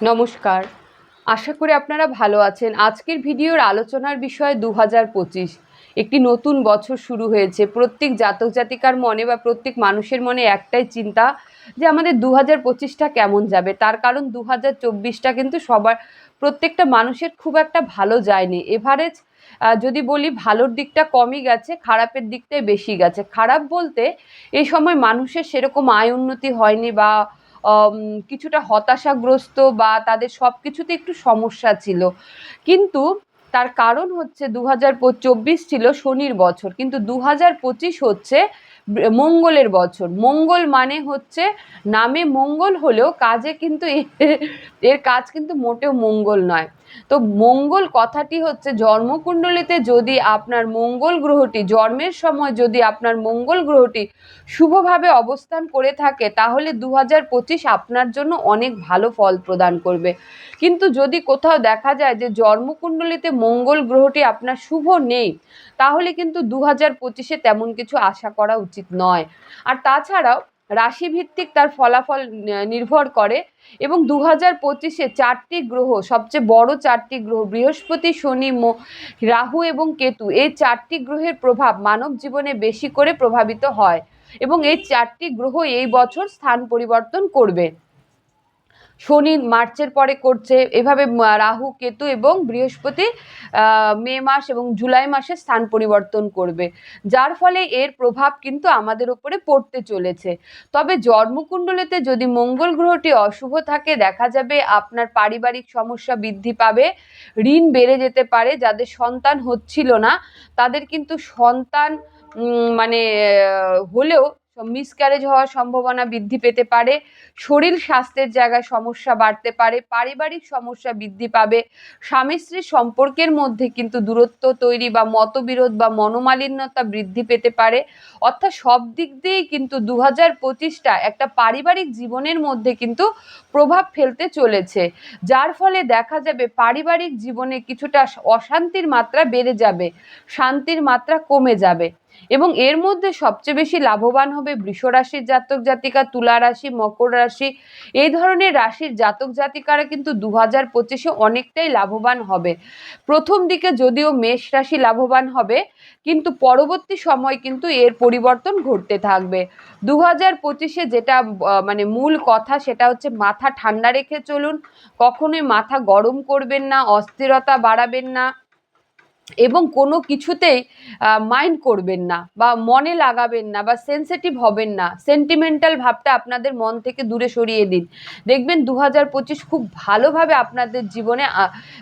নমস্কার। আশা করি আপনারা ভালো আছেন। আজকের ভিডিওর আলোচনার বিষয় দু পঁচিশ। একটি নতুন বছর শুরু হয়েছে। প্রত্যেক জাতক জাতিকার মনে বা প্রত্যেক মানুষের মনে একটাই চিন্তা যে আমাদের দু হাজার পঁচিশটা কেমন যাবে। তার কারণ দু হাজার চব্বিশটা কিন্তু সবার, প্রত্যেকটা মানুষের খুব একটা ভালো যায়নি। এভারেজ যদি বলি ভালোর দিকটা কমই গেছে, খারাপের দিকটাই বেশি গেছে। খারাপ বলতে এই সময় মানুষের সেরকম আয় উন্নতি হয়নি বা কিছুটা হতাশাগ্রস্ত বা তাদের সব কিছুতে একটু সমস্যা ছিল। কিন্তু তার কারণ হচ্ছে দু হাজার চব্বিশ ছিল শনির বছর। কিন্তু দু হাজার পঁচিশ হচ্ছে মঙ্গলের বছর। মঙ্গল মানে হচ্ছে নামে মঙ্গল হলেও কাজে কিন্তু এর কাজ কিন্তু মোটেও মঙ্গল নয়। তো মঙ্গল কথাটি হচ্ছে জন্মকুণ্ডলিতে যদি আপনার মঙ্গল গ্রহটি, জন্মের সময় যদি আপনার মঙ্গল গ্রহটি শুভভাবে অবস্থান করে থাকে, তাহলে দু হাজার পঁচিশ আপনার জন্য অনেক ভালো ফল প্রদান করবে। কিন্তু যদি কোথাও দেখা যায় যে জন্মকুণ্ডলিতে মঙ্গল গ্রহটি আপনার শুভ নেই, তাহলে কিন্তু দু হাজার পঁচিশে তেমন কিছু আশা করা উচিত নয়। আর তাছাড়াও রাশিভিত্তিক তার ফলাফল নির্ভর করে এবং দু হাজার পঁচিশে চারটি গ্রহ, সবচেয়ে বড় চারটি গ্রহ, বৃহস্পতি, শনি, মো- রাহু এবং কেতু, এই চারটি গ্রহের প্রভাব মানব জীবনে বেশি করে প্রভাবিত হয় এবং এই চারটি গ্রহ এই বছর স্থান পরিবর্তন করবে। শনি মার্চের পরে করছে, এভাবে রাহু, কেতু এবং বৃহস্পতি মে মাস এবং জুলাই মাসে স্থান পরিবর্তন করবে। যার ফলে এর প্রভাব কিন্তু আমাদের উপরে পড়তে চলেছে। তবে জন্মকুণ্ডলিতে যদি মঙ্গল গ্রহটি অশুভ থাকে, দেখা যাবে আপনার পারিবারিক সমস্যা বৃদ্ধি পাবে, ঋণ বেড়ে যেতে পারে, যাদের সন্তান হচ্ছিল না, তাদের কিন্তু সন্তান মানে হলেও মিসক্যারেজ হওয়ার সম্ভাবনা বৃদ্ধি পেতে পারে, শরীর স্বাস্থ্যের জায়গায় সমস্যা বাড়তে পারে, পারিবারিক সমস্যা বৃদ্ধি পাবে, স্বামী স্ত্রীর সম্পর্কের মধ্যে কিন্তু দূরত্ব তৈরি বা মতবিরোধ বা মনোমালিন্যতা বৃদ্ধি পেতে পারে। অর্থাৎ সব দিক দিয়েই কিন্তু দু হাজার পঁচিশটা একটা পারিবারিক জীবনের মধ্যে কিন্তু প্রভাব ফেলতে চলেছে, যার ফলে দেখা যাবে পারিবারিক জীবনে কিছুটা অশান্তির মাত্রা বেড়ে যাবে, শান্তির মাত্রা কমে যাবে। এবং এর মধ্যে সবচেয়ে বেশি লাভবান হবে বৃষ রাশির জাতক জাতিকা, তুলা রাশি, মকর রাশি। এই ধরনের রাশির জাতক জাতিকারা কিন্তু দু হাজার পঁচিশে অনেকটাই লাভবান হবে। প্রথম দিকে যদিও মেষ রাশি লাভবান হবে, কিন্তু পরবর্তী সময় কিন্তু এর পরিবর্তন ঘটতে থাকবে। দু হাজার পঁচিশে যেটা মানে মূল কথা সেটা হচ্ছে মাথা ঠান্ডা রেখে চলুন। কখনোই মাথা গরম করবেন না, অস্থিরতা বাড়াবেন না। এবং কোনো কিছুতেই মাইন্ড করবেন না বা মনে লাগাবেন না বা সেনসিটিভ হবেন না। সেন্টিমেন্টাল ভাবটা আপনাদের মন থেকে দূরে সরিয়ে দিন। দেখবেন দু হাজার পঁচিশ খুব ভালোভাবে আপনাদের জীবনে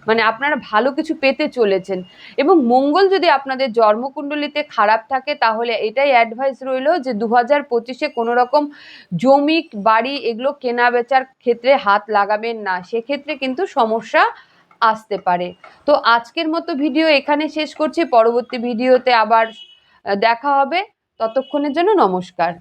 মানে আপনারা ভালো কিছু পেতে চলেছেন। এবং মঙ্গল যদি আপনাদের জন্মকুণ্ডলিতে খারাপ থাকে, তাহলে এটাই অ্যাডভাইস রইল যে দু হাজার পঁচিশে কোনো রকম জমি, বাড়ি এগুলো কেনা বেচার ক্ষেত্রে হাত লাগাবেন না। সেক্ষেত্রে কিন্তু সমস্যা আসতে পারে। তো আজকের মতো ভিডিও এখানে শেষ করছি। পরবর্তী ভিডিওতে আবার দেখা হবে। ততক্ষণের জন্য নমস্কার।